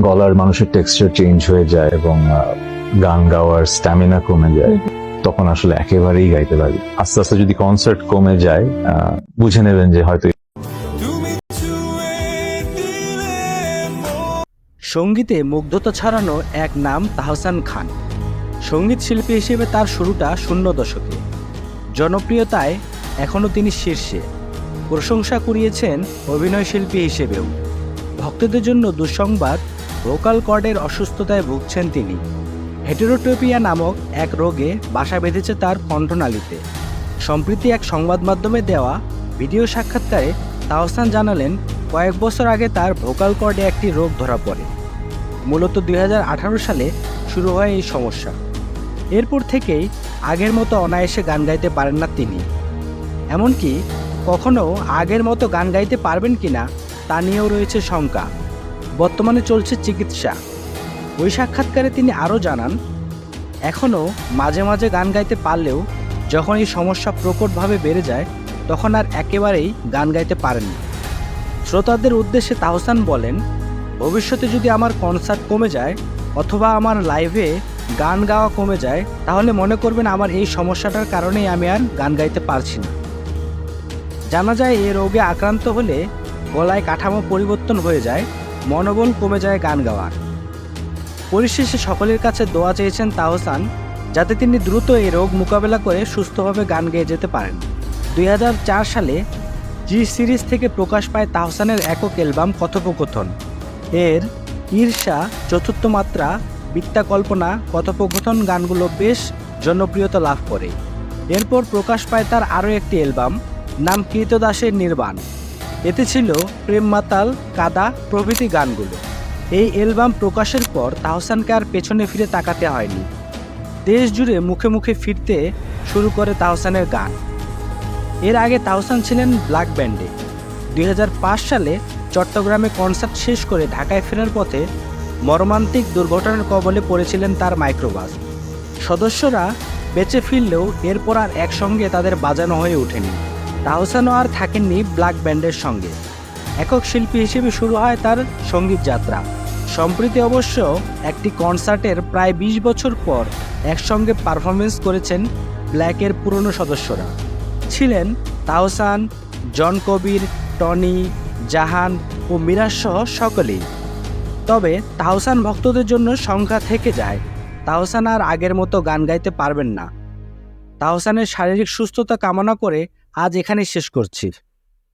গলার মানুষের texture change হয়ে যায় এবং গান গাওয়ার স্ট্যামিনা কমে যায় তখন আসলে একেবারেই গাইতে পারি আস্তে আস্তে যদি কনসার্ট কমে যায় আহ, বুঝে নেবেন যে হয়তো সঙ্গীতে মুগ্ধতা ছাড়ানো এক নাম তাহসান খান। সংগীত শিল্পী হিসেবে তার শুরুটা শূন্য দশকে। জনপ্রিয়তায় এখনও তিনি শীর্ষে। প্রশংসা কুড়িয়েছেন অভিনয় শিল্পী হিসেবেও। ভক্তদের জন্য দুঃসংবাদ ভোকাল কর্ডের অসুস্থতায় ভুগছেন তিনি। হেটেরোটোপিয়া নামক এক রোগে বাসা বেঁধেছে তার কণ্ঠনালীতে। সম্প্রতি এক সংবাদ মাধ্যমে দেওয়া ভিডিও সাক্ষাৎকারে তাহসান জানালেন, কয়েক বছর আগে তার ভোকাল কর্ডে একটি রোগ ধরা পড়ে। মূলত দুই হাজার আঠারো সালে শুরু হয় এই সমস্যা। এরপর থেকেই আগের মতো অনায়াসে গান গাইতে পারেন না তিনি। এমনকি কখনো আগের মতো গান গাইতে পারবেন কিনা তা নিয়েও রয়েছে শঙ্কা। বর্তমানে চলছে চিকিৎসা। ওই সাক্ষাৎকারে তিনি আরও জানান, এখনও মাঝে মাঝে গান গাইতে পারলেও যখন এই সমস্যা প্রকটভাবে বেড়ে যায়, তখন আর একেবারেই গান গাইতে পারেন না শ্রোতাদের উদ্দেশ্যে তাহসান বলেন, ভবিষ্যতে যদি আমার কনসার্ট কমে যায় অথবা আমার লাইভে গান গাওয়া কমে যায়, তাহলে মনে করবেন আমার এই সমস্যাটার কারণেই আমি আর গান গাইতে পারছি না। জানা যায় এই রোগে আক্রান্ত হলে গলায় কাঠামো পরিবর্তন হয়ে যায় মনোবল কমে যায় গান গাওয়ার। পরিশেষে সকলের কাছে দোয়া চেয়েছেন তাহসান, যাতে তিনি দ্রুত এই রোগ মোকাবেলা করে সুস্থভাবে গান গেয়ে যেতে পারেন। দুই হাজার চার সালে জি সিরিজ থেকে প্রকাশ পায় তাহসানের একক অ্যালবাম কথোপকথন। এর ঈর্ষা, চতুর্থ মাত্রা বিদ্যা কল্পনা কথোপকথন গানগুলো বেশ জনপ্রিয়তা লাভ করে। এরপর প্রকাশ পায় তার আরও একটি অ্যালবাম, নাম কীর্তদাসের নির্বাণ। এতে ছিল প্রেম মাতাল কাদা প্রভৃতি গানগুলো। এই অ্যালবাম প্রকাশের পর তাহসানকে আর পেছনে ফিরে তাকাতে হয়নি। দেশ জুড়ে মুখে মুখে ফিরতে শুরু করে তাহসানের গান। এর আগে তাহসান ছিলেন ব্ল্যাক ব্যান্ডে। দুই হাজার পাঁচ সালে চট্টগ্রামে কনসার্ট শেষ করে ঢাকায় ফেরার পথে মর্মান্তিক দুর্ঘটনার কবলে পড়েছিলেন তার মাইক্রোবাস। সদস্যরা বেঁচে ফিরলেও এরপর আর একসঙ্গে তাদের বাজানো হয়ে ওঠেনি। তাহসানও আর থাকেননি ব্ল্যাক ব্যান্ডের সঙ্গে। একক শিল্পী হিসেবে শুরু হয় তার সংগীত যাত্রা। সম্প্রতি অবশ্য একটি কনসার্টের প্রায় ২০ বছর পর একসঙ্গে পারফরমেন্স করেছেন ব্ল্যাকের পুরনো সদস্যরা। ছিলেন তাহসান, জন কবির, টনি, জাহান ও মিরাজ সহ সকলেই। তবে তাহসান ভক্তদের জন্য সংখ্যা থেকে যায়। তাহসান আর আগের মতো গান গাইতে পারবেন না। তাহসানের শারীরিক সুস্থতা কামনা করে আজ এখানেই শেষ করছি।